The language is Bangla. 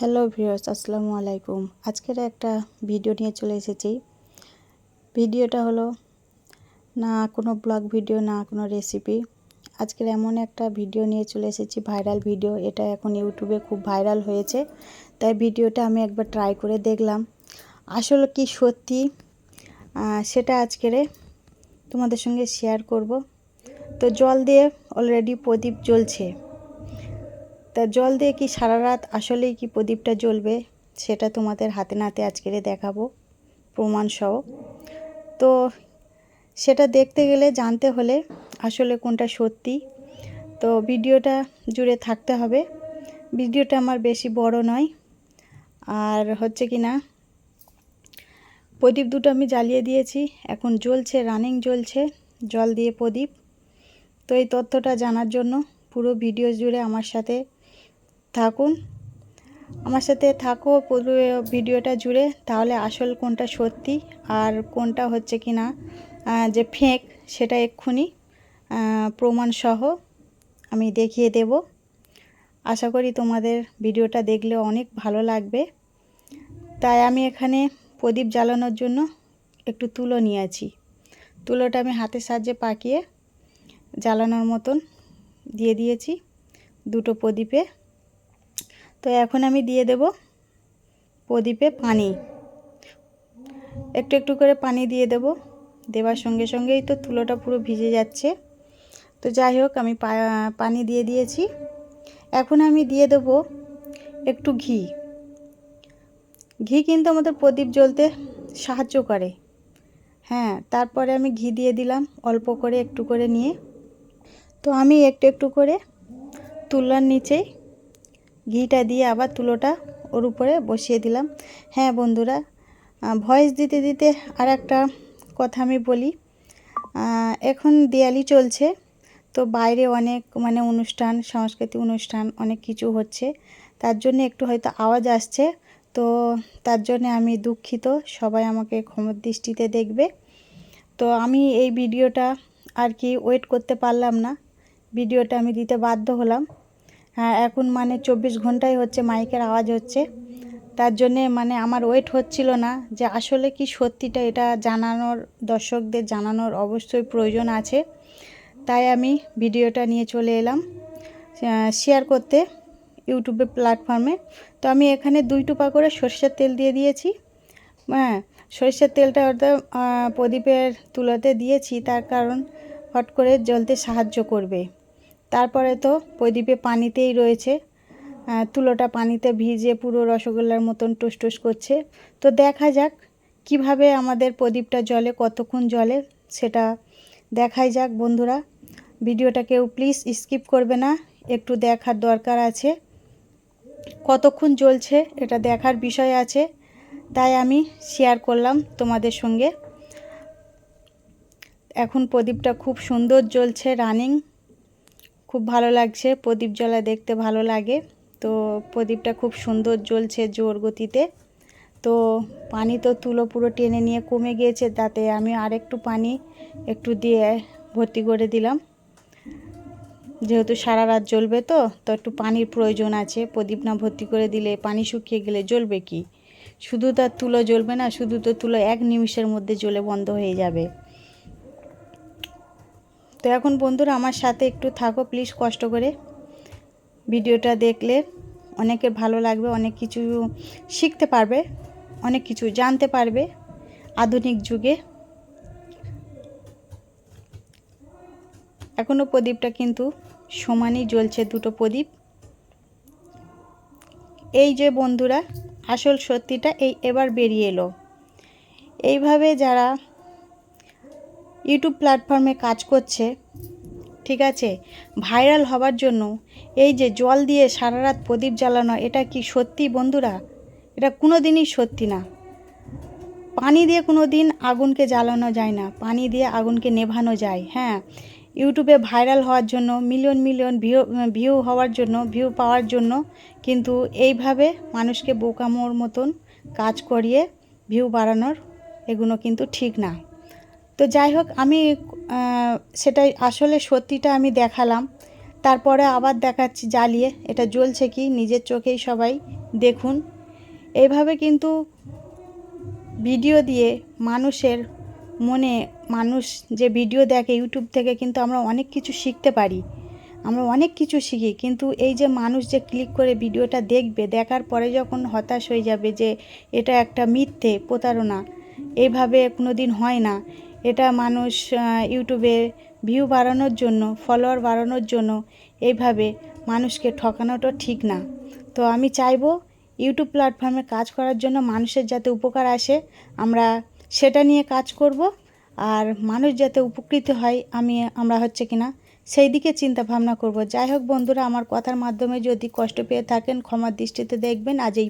হ্যালো ভিউয়ার্স, আসসালামু আলাইকুম। আজকের একটা ভিডিও নিয়ে চলে এসেছি। ভিডিওটা হলো, না কোনো ব্লগ ভিডিও, না কোনো রেসিপি। আজকের এমন একটা ভিডিও নিয়ে চলে এসেছি, ভাইরাল ভিডিও। এটা এখন ইউটিউবে খুব ভাইরাল হয়েছে, তাই ভিডিওটা আমি একবার ট্রাই করে দেখলাম। আসলে কি সত্যি সেটা আজকের তোমাদের সঙ্গে শেয়ার করব। তো জল দিয়ে অলরেডি প্রদীপ জ্বলছে। তা জল দিয়ে কি সারা রাত আসলেই কি প্রদীপটা জ্বলবে? সেটা তোমাদের হাতে নাতে আজকের দেখাবো, প্রমাণ সহ। তো সেটা দেখতে গেলে, জানতে হলে আসলে কোনটা সত্যি। তো ভিডিওটা জুড়ে থাকতে হবে। ভিডিওটা আমার বেশি বড় নয়। আর হচ্ছে কি না, প্রদীপ দুটো আমি জ্বালিয়ে দিয়েছি। এখন জ্বলছে রানিং জ্বলছে, জল দিয়ে প্রদীপ। তো এই তথ্যটা জানার জন্য পুরো ভিডিও জুড়ে আমার সাথে থাকুন। আমার সাথে থাকো পুরো ভিডিওটা জুড়ে তাহলে আসল কোনটা সত্যি আর কোনটা হচ্ছে কি না যে ফেক সেটা এক্ষুনি আহ, প্রমাণ সহ আমি দেখিয়ে দেব। আশা করি তোমাদের ভিডিওটা দেখলে অনেক ভালো লাগবে। তাই আমি এখানে প্রদীপ জ্বালানোর জন্য একটু তুলো নিয়েছি তুলোটা আমি হাতের সাহায্যে পাকিয়ে জ্বালানোর মতন দিয়ে দিয়েছি দুটো প্রদীপে। তো এখন আমি দিয়ে দেব প্রদীপে পানি। একটু একটু করে পানি দিয়ে দেব। দেওয়ার সঙ্গে সঙ্গেই তো তুলোটা পুরো ভিজে যাচ্ছে। তো যাই হোক, আমি পানি দিয়ে দিয়েছি। এখন আমি দিয়ে দেব একটু ঘি। ঘি কিন্তু আমাদের প্রদীপ জ্বলতে সাহায্য করে। হ্যাঁ তারপরে আমি ঘি দিয়ে দিলাম অল্প করে একটু করে নিয়ে। তো আমি একটু একটু করে তুলার নিচেই ঘিটা দিয়ে আবার তুলোটা ওর উপরে বসিয়ে দিলাম। হ্যাঁ বন্ধুরা ভয়েস দিতে দিতে আর একটা কথা আমি বলি। এখন দিয়ালি চলছে, তো বাইরে অনেক মানে অনুষ্ঠান, সাংস্কৃতিক অনুষ্ঠান, অনেক কিছু হচ্ছে। তার জন্য একটু হয়তো আওয়াজ আসছে, তো তার জন্য আমি দুঃখিত, সবাই আমাকে ক্ষমর দৃষ্টিতে দেখবে। তো আমি এই ভিডিওটা আর কি ওয়েট করতে পারলাম না, ভিডিওটা আমি দিতে বাধ্য হলাম। হ্যাঁ এখন মানে চব্বিশ ঘন্টাই হচ্ছে মাইকের আওয়াজ হচ্ছে। তার জন্যে মানে আমার ওয়েট হচ্ছিল না যে আসলে কি সত্যিটা এটা জানানোর, দর্শকদের জানানোর অবশ্যই প্রয়োজন আছে। তাই আমি ভিডিওটা নিয়ে চলে এলাম শেয়ার করতে ইউটিউবে প্ল্যাটফর্মে তো আমি এখানে দুই টুপা করে সর্ষের তেল দিয়ে দিয়েছি। হ্যাঁ সরিষার তেলটা ওটা প্রদীপের তুলোতে দিয়েছি, তার কারণ হট করে জ্বলতে সাহায্য করবে। তারপরে তো প্রদীপে পানিতেই রয়েছে। তুলোটা পানিতে ভিজে পুরো রসগোল্লার মতন টুস করছে। তো দেখা যাক কীভাবে আমাদের প্রদীপটা জলে কতক্ষণ জলে সেটা দেখাই যাক বন্ধুরা। ভিডিওটা কেউ প্লিজ স্কিপ করবে না, একটু দেখার দরকার আছে। কতক্ষণ জ্বলছে এটা দেখার বিষয় আছে, তাই আমি শেয়ার করলাম তোমাদের সঙ্গে। এখন প্রদীপটা খুব সুন্দর জ্বলছে রানিং খুব ভালো লাগছে। প্রদীপ জ্বলা দেখতে ভালো লাগে। তো প্রদীপটা খুব সুন্দর জ্বলছে জোর গতিতে। তো পানি তো তুলো পুরো টেনে নিয়ে কমে গিয়েছে, তাতে আমি আরেকটু পানি একটু দিয়ে ভর্তি করে দিলাম। যেহেতু সারা রাত জ্বলবে তো তো একটু পানির প্রয়োজন আছে। প্রদীপ না ভর্তি করে দিলে পানি শুকিয়ে গেলে জ্বলবে কি? শুধু তার তুলো জ্বলবে না, শুধু তো তুলো এক নিমিষের মধ্যে জ্বলে বন্ধ হয়ে যাবে। তো এখন বন্ধুরা আমার সাথে একটু থাকো প্লিজ কষ্ট করে। ভিডিওটা দেখলে অনেকের ভালো লাগবে, অনেক কিছু শিখতে পারবে, অনেক কিছু জানতে পারবে আধুনিক যুগে। এখনও প্রদীপটা কিন্তু সমানই জ্বলছে দুটো প্রদীপ। এই যে বন্ধুরা, আসল সত্যিটা এই এবার বেরিয়ে এলো। এইভাবে যারা ইউটিউব প্ল্যাটফর্মে কাজ করছে, ঠিক আছে? ভাইরাল হবার জন্য, এই যে জল দিয়ে সারা রাত প্রদীপ জ্বালানো, এটা কি সত্যি বন্ধুরা? এটা কোনো দিনই সত্যি না। পানি দিয়ে কোনো দিন আগুনকে জ্বালানো যায় না, পানি দিয়ে আগুনকে নেভানো যায় হ্যাঁ? ইউটিউবে ভাইরাল হওয়ার জন্য মিলিয়ন মিলিয়ন ভিউ ভিউ হওয়ার জন্য ভিউ পাওয়ার জন্য কিন্তু এইভাবে মানুষকে বোকামোর মতন কাজ করিয়ে ভিউ বাড়ানোর এগুলো কিন্তু ঠিক না। তো যাই হোক, আমি সেটাই আসলে সত্যিটা আমি দেখালাম। তারপরে আবার দেখাচ্ছি জ্বালিয়ে, এটা জ্বলছে কি, নিজের চোখেই সবাই দেখুন। এইভাবে কিন্তু ভিডিও দিয়ে মানুষের মনে, মানুষ যে ভিডিও দেখে ইউটিউব থেকে কিন্তু আমরা অনেক কিছু শিখতে পারি। আমরা অনেক কিছু শিখি, কিন্তু এই যে মানুষ যে ক্লিক করে ভিডিওটা দেখবে, দেখার পরে যখন হতাশ হয়ে যাবে যে এটা একটা মিথ্যে প্রতারণা, এইভাবে কোনো দিন হয় না। এটা মানুষ ইউটিউবে ভিউ বাড়ানোর জন্য ফলোয়ার বাড়ানোর জন্য এইভাবে মানুষকে ঠকানোটা ঠিক না। তো আমি চাইব ইউটিউব প্ল্যাটফর্মে কাজ করার জন্য মানুষের যাতে উপকার আসে, আমরা সেটা নিয়ে কাজ করব। আর মানুষ যাতে উপকৃত হয়, আমি, আমরা হচ্ছে কিনা সেই দিকে চিন্তা ভাবনা করব। যাই হোক বন্ধুরা, আমার কথার মাধ্যমে যদি কষ্ট পেয়ে থাকেন, ক্ষমার দৃষ্টিতে দেখবেন। আজ এই।